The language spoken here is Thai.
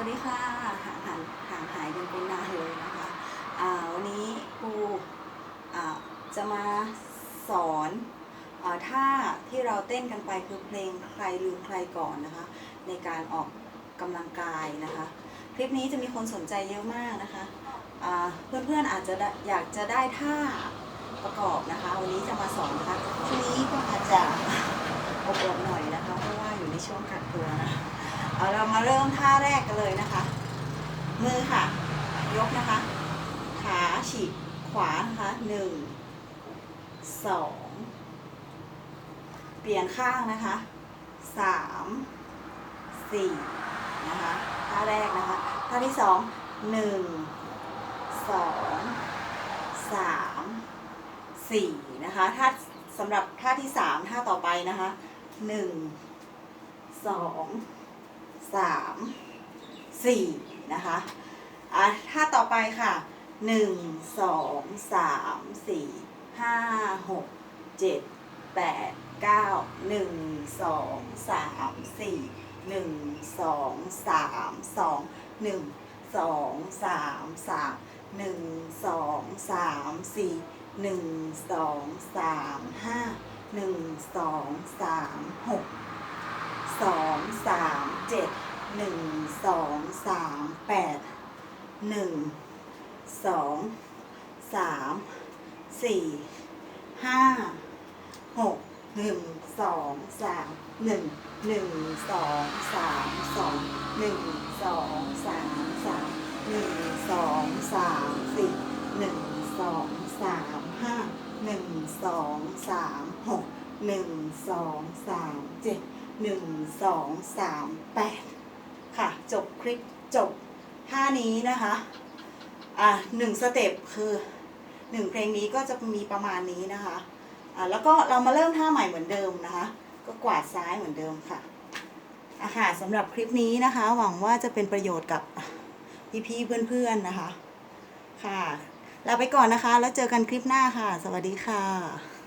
วัสดีค่ะห่างหายห่างหายกันเป็นนานเลยนะคะวันนี้ครูจะมาสอนอท่าที่เราเต้นกันไปคือเพลงใครลืมใครก่อนนะคะ ในการออกกำลังกายนะคะ คลิปนี้จะมีคนสนใจเยอะมากนะคะเพื่อนๆอาจจะอยากจะได้ท่าประกอบนะคะ วันนี้จะมาสอนนะคะทีนี้ก็อาจจะอบรมหน่อยนะคะเพราะว่าอยู่ในช่วงกักตัวนะ เอาเรามาเริ่มท่าแรกกันเลยนะคะ มือค่ะ ยกนะคะ ขาฉีกขวานะคะหนึ่งสองเปลี่ยนข้างนะคะสามสี่นะคะท่าแรกนะคะท่าที่สองหนึ่งสองสามสี่นะคะท่าสำหรับท่าที่สามท่าต่อไปนะคะหนึ่งสอง สามสี่นะคะอะถ้าต่อไปค่ะหนึ่งสองสามสี่ห้าหกเจ็ดแปดเก้าหนึ่งสองสามสี่หนึ่งสองสามสองหนึ่งสองสามสามหนึ่งสองสามสี่หนึ่งสองสามห้าหนึ่งสองสามหกสองสาม เจ็ดหนึ่งสองสามแปดหนึ่งสองสามสี่ห้าหกหนึ่งสองสามหนึ่งหนึ่งสองสามสองหนึ่งสองสามสามหนึ่งสองสามสี่หนึ่งสองสามห้าหนึ่งสองสามหกหนึ่งสองสามเจ็ด หนึ่งสองสามแปดค่ะ จบคลิปจบท่านี้นะคะ อะหนึ่งสเต็ปคือหนึ่งเพลงนี้ก็จะมีประมาณนี้นะคะ อะแล้วก็เรามาเริ่มท่าใหม่เหมือนเดิมนะคะ ก็กวาดซ้ายเหมือนเดิมค่ะอ่าค่ะสำหรับคลิปนี้นะคะ หวังว่าจะเป็นประโยชน์กับพี่ๆเพื่อนๆนะคะ ค่ะลาไปก่อนนะคะ แล้วเจอกันคลิปหน้าค่ะ สวัสดีค่ะ